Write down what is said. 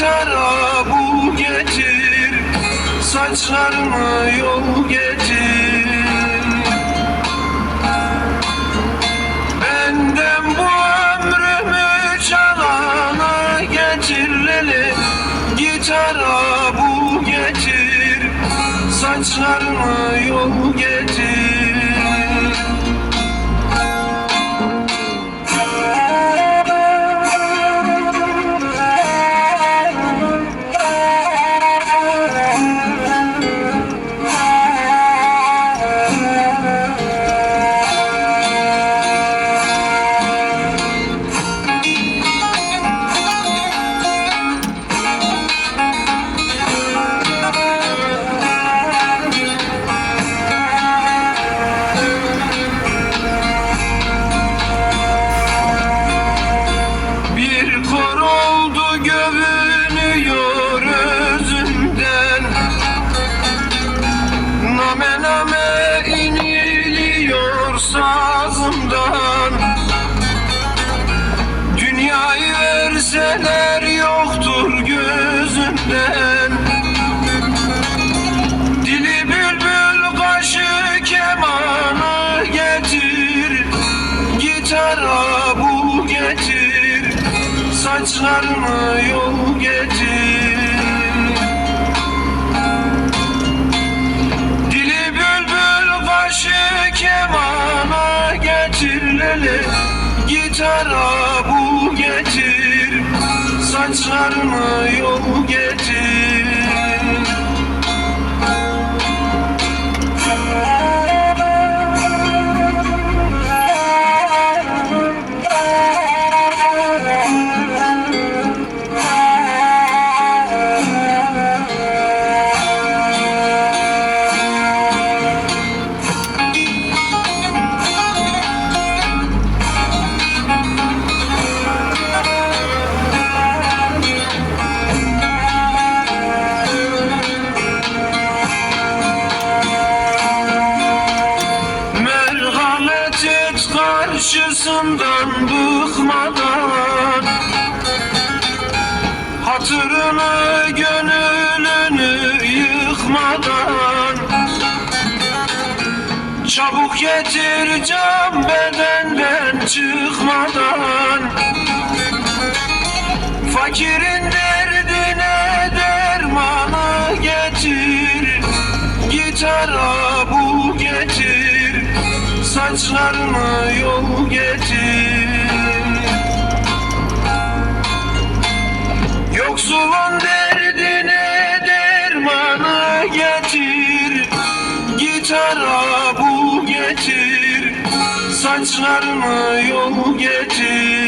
Gitara bul getir Saçlarımı yol getir Benden bu ömrümü çalana getir lele Gitara bul getir Saçlarımı yol getir sazımdan Dünyayı verseler yoktur gözümden Dili bülbül kaşı kemanı getir. Gitara bul getir. Saçlarımı yol getir Gitara bul getir Saçlarımı yol getir bıkmadan Hatırını gönlünü yıkmadan Çabuk getir can bedenden çıkmadan Fakirin derdine dermanı getir. Gitara bul getir. Saçlarımı yol getir Yoksulun derdine dermanı getir. Gitara bul getir. Saçlarımı yol getir